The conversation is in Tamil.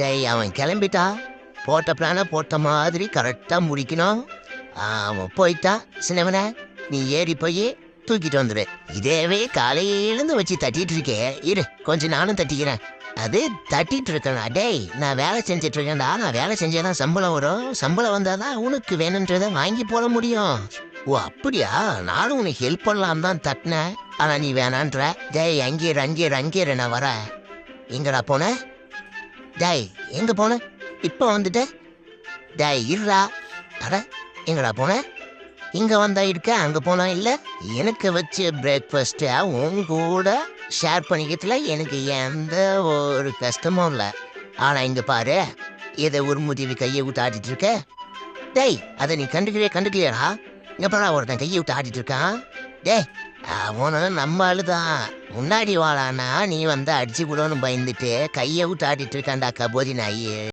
டேய் அவன் கிளம்பிட்டா? போட்ட பிளான போட்ட மாதிரி கரெக்டாக முடிக்கணும். அவன் போயிட்டா. சின்னவன நீ ஏறி போய் தூக்கிட்டு வந்துடு இதேவே காலையிலேருந்து வச்சு தட்டிட்டு இருக்கே. இரு கொஞ்சம் நானும் தட்டிக்கிறேன். அது தட்டிட்டு இருக்கணும் டேய் நான் வேலை செஞ்சுட்டு இருக்கேன்டா. நான் வேலை செஞ்சேதான் சம்பளம் வரும். சம்பளம் வந்தால் தான் உனக்கு வேணுன்றதை வாங்கி போட முடியும். ஓ அப்படியா? நானும் உனக்கு ஹெல்ப் பண்ணலாம் தான் தட்டினேன். ஆனால் நீ வேணான்ற. டேய் அங்கேயிரு அங்கேயிரு அங்கேயிரு நான் வரேன். எங்கடா போன? டேய் எங்க போன? இப்போ வந்துட்ட? டேய் இருடா. அட எங்கடா போன? இங்க வந்தா இருக்க அங்க போனா இல்ல? எனக்கு வச்ச பிரேக்ஃபாஸ்ட் உன் கூட ஷேர் பண்ணிக்கிறதுல எனக்கு எந்த ஒரு கஷ்டமும் இல்லை. ஆனா இங்க பாரு இதை ஒரு முதிவு கையை விட்டு ஆடிட்டு இருக்க. டேய் அதை நீ கண்டுக்கிறே கண்டுக்கலையா எப்படா ஒருத்தன் கையை விட்டு ஆடிட்டு இருக்கான்? டேய் அவனும் நம்ம ஆளுதான். முன்னாடி வாழானா நீ வந்து அடிச்சு விடணும் பயந்துட்டு கையை விட்டு ஆடிட்டு இருக்காண்டா கபோதி நாயி.